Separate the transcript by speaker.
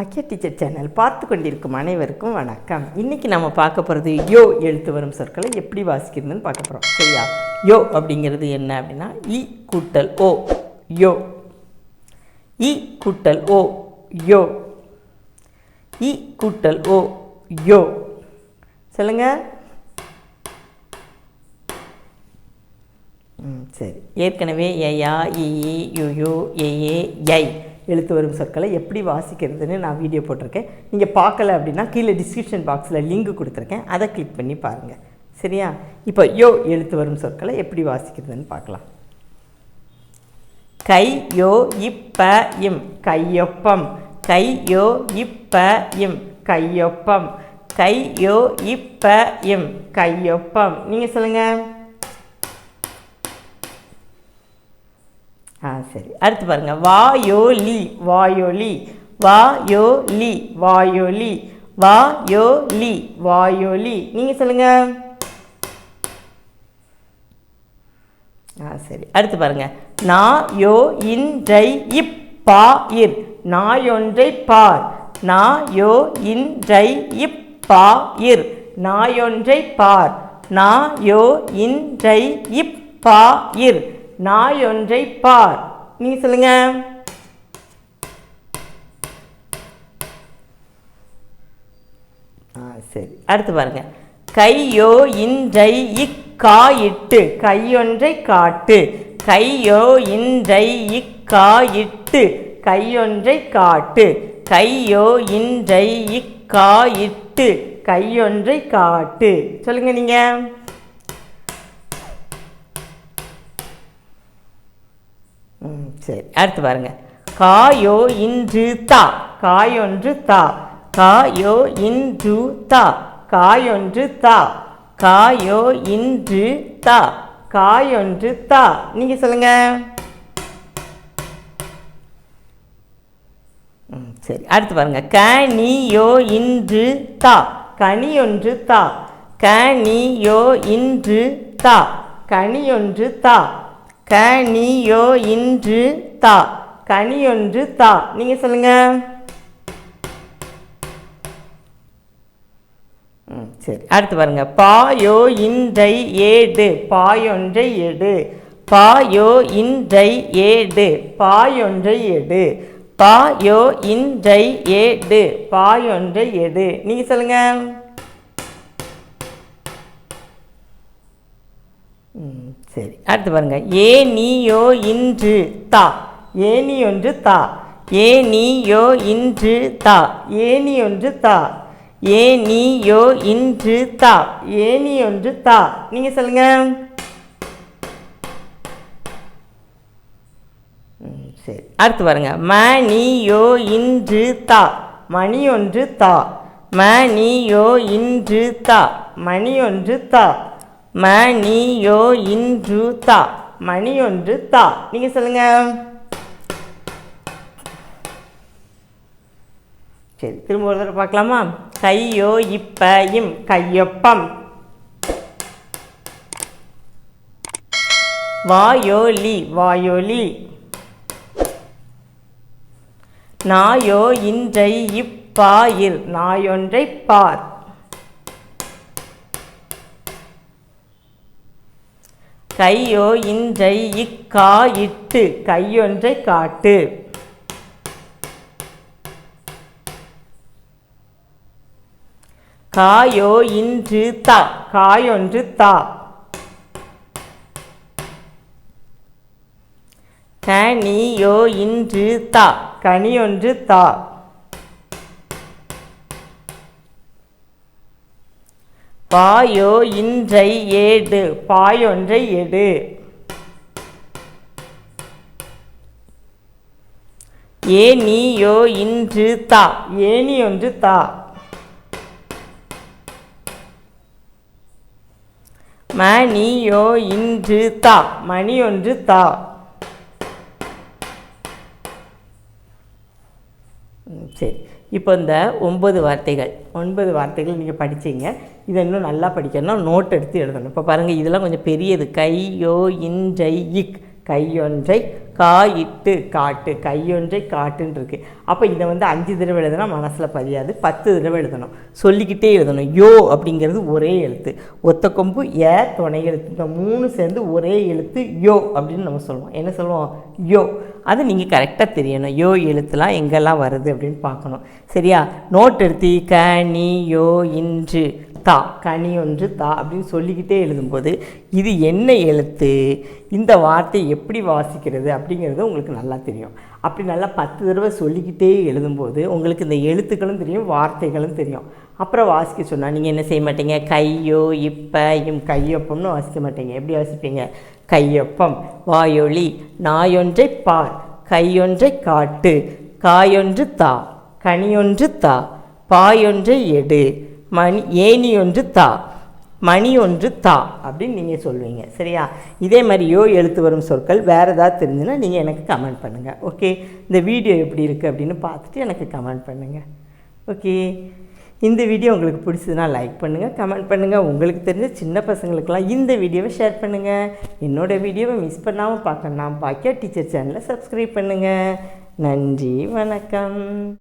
Speaker 1: பாக்கிய teacher channel பார்த்து கொண்டிருக்கும் அனைவருக்கும் வணக்கம். இன்னைக்கு நம்ம பார்க்க போகிறது யோ எழுத்து வரும் சொற்களை எப்படி வாசிக்கிறதுன்னு பார்க்க போகிறோம் சரியா? யோ அப்படிங்கிறது என்ன அப்படின்னா இ கூட்டல் ஓ யோ. இ கூட்டல் ஓ யோ. இ கூட்டல் ஓ யோ. சொல்லுங்க. ம் சரி. ஏற்கனவே ஏயா இ யு ஏஏ ஐ எழுத்து வரும் சொற்களை எப்படி வாசிக்கிறதுன்னு நான் வீடியோ போட்டிருக்கேன். நீங்கள் பார்க்கல அப்படின்னா கீழே டிஸ்கிரிப்ஷன் பாக்ஸில் லிங்க் கொடுத்துருக்கேன். அதை கிளிக் பண்ணி பாருங்கள் சரியா? இப்போ யோ எழுத்து வரும் சொற்களை எப்படி வாசிக்கிறதுன்னு பார்க்கலாம். கை யோ இப்ப இம். கையொப்பம். கை யோ இப்ப இம். கையொப்பம். கை யோ இப்ப இம். கையொப்பம். நீங்கள் சொல்லுங்கள் ஆ சரி அடுத்து பாருங்கள் வாயோலி வாயோலி வாயோலி வாயோலி வாயோலி வாயோலி. நீங்கள் சொல்லுங்கள் ஆ சரி. அடுத்து பாருங்கள் நா யோ இன்றை இப்பா இர் நாயொன்றை பார் நா யோ இன்றை இப்பா இர் நாயொன்றை பார் நா யோ இன்றை இப்பா இர் நாய் ஒன்றை பார் நீங்கள் சொல்லுங்க. ஆ சரி. அடுத்து பாருங்க. கையோ இன்றை இக்காயிட்டு கையொன்றை காட்டு. கையோ இன்றை இக்காயிட்டு கையொன்றை காட்டு. கையோ இன்றை இக்காயிட்டு கையொன்றை காட்டு. சொல்லுங்க நீங்கள் சரி அடுத்து பாருங்க. காயோ இன்று தா. காயொன்று தா. காயோ இன்று தா. காயொன்று தா. காயோ இன்று தா. காயொன்று தா. நீங்க சொல்லுங்க. ம் சரி அடுத்து பாருங்க. கனியோ இன்று தா. கனியொன்று தா. கனியோ இன்று தா. கனியொன்று தா. கனியோ இன்று தா. கனியொன்று தா. நீங்க சொல்லுங்க. ம் சரி. அடுத்து பாருங்க. பாயோ இன்றை ஏடு. பாயொன்றை எடு பாயோ இன்றை ஏடு. பாயொன்றை எடு பாயோ இன்றை ஏடு. பாயொன்றை எடு நீங்க சொல்லுங்க. ம், சரி அடுத்து பாருங்கள் ஏ நீயோ இன்று தா. ஏனி ஒன்று தா. ஏ நீயோ இன்று தா. ஏனி ஒன்று தா. ஏ நீயோ இன்று தா. ஏனி ஒன்று தா. நீங்கள் சொல்லுங்க. ம், சரி. அடுத்து பாருங்க. மணியோ இன்று தா. மணி ஒன்று தா மணியோ இன்று தா. மணி ஒன்று தா. மணியோ இன்று தா. மணி ஒன்று தா. நீங்கள் சொல்லுங்கள் சரி திரும்ப ஒரு தடவை பார்க்கலாமா? கையோ இப்ப இம் கையொப்பம். வாயோலி வாயோலி. நாயோ இன்றை இப்பாயில் நாயொன்றை பார். கையோ இன்றை இக்கா இட்டு கையொன்றை காட்டு. காயோ இன்று தா காயொன்று தா. கனியோ இன்று தா கனியொன்று தா. பாயோ இன்றை ஏடு பாயொன்றை எடு. ஏ நீயோ இன்று தா ஏனி ஒன்று தா. மணியோ இன்று தா மணி ஒன்று தா. ம், சரி. இப்போ இந்த ஒன்பது வார்த்தைகள் ஒன்பது வார்த்தைகள் நீங்கள் படித்தீங்க இதை இன்னும் நல்லா படிக்கணும்னா நோட் எடுத்து எழுதணும். இப்போ பாருங்கள் இதெல்லாம் கொஞ்சம் பெரியது. கையோ இன்றை இக். கையொன்றை காயிட்டு காட்டு கையொன்றை காட்டுன்னு இருக்குது அப்போ இதை வந்து அஞ்சு தடவை எழுதுனா மனசில் பதியாது பத்து தடவை எழுதணும். சொல்லிக்கிட்டே எழுதணும். யோ அப்படிங்கிறது ஒரே எழுத்து. ஒத்த கொம்பு ஏ துணை எழுத்து. இந்த மூணு சேர்ந்து ஒரே எழுத்து யோ அப்படின்னு நம்ம சொல்லுவோம். என்ன சொல்லுவோம்? யோ. அது நீங்கள் கரெக்டாக தெரியணும். யோ எழுத்துலாம் எங்கெல்லாம் வருது அப்படின்னு பார்க்கணும். சரியா? நோட் எடுத்து க நீ யோ இன்று தா. கனி ஒன்று தா அப்படின்னு சொல்லிக்கிட்டே எழுதும்போது இது என்ன எழுத்து? இந்த வார்த்தை எப்படி வாசிக்கிறது அப்படின்னு அப்படிங்கிறது உங்களுக்கு நல்லா தெரியும். அப்படி நல்லா பத்து தடவை சொல்லிக்கிட்டே எழுதும்போது உங்களுக்கு இந்த எழுத்துக்களும் தெரியும் வார்த்தைகளும் தெரியும். அப்புறம் வாசிக்க சொன்னால் நீங்கள் என்ன செய்ய மாட்டீங்க? கையோ இப்பையும் இம் கையொப்பம்னு வாசிக்க மாட்டீங்க. எப்படி வாசிப்பீங்க? கையொப்பம். வாயொலி. நாயொன்றை பார். கையொன்றை காட்டு. காயொன்று தா. கனியொன்று தா. பாயொன்றை எடு. மணி ஏணி ஒன்று தா. மணி ஒன்று தா அப்படின்னு நீங்கள் சொல்லுவீங்க சரியா? இதே மாதிரி யோ எழுத்து வரும் சொற்கள் வேறு ஏதாவது தெரிஞ்சுன்னா நீங்கள் எனக்கு கமெண்ட் பண்ணுங்கள் ஓகே இந்த வீடியோ எப்படி இருக்குது அப்படின்னு பார்த்துட்டு எனக்கு கமெண்ட் பண்ணுங்கள் ஓகே இந்த வீடியோ உங்களுக்கு பிடிச்சதுன்னா லைக் பண்ணுங்கள் கமெண்ட் பண்ணுங்கள் உங்களுக்கு தெரிஞ்ச சின்ன பசங்களுக்கெல்லாம் இந்த வீடியோவை ஷேர் பண்ணுங்கள் என்னோடய வீடியோவை மிஸ் பண்ணாமல் பார்க்கணும்னா பாக்கியா டீச்சர் சேனலை சப்ஸ்கிரைப் பண்ணுங்கள் நன்றி வணக்கம்.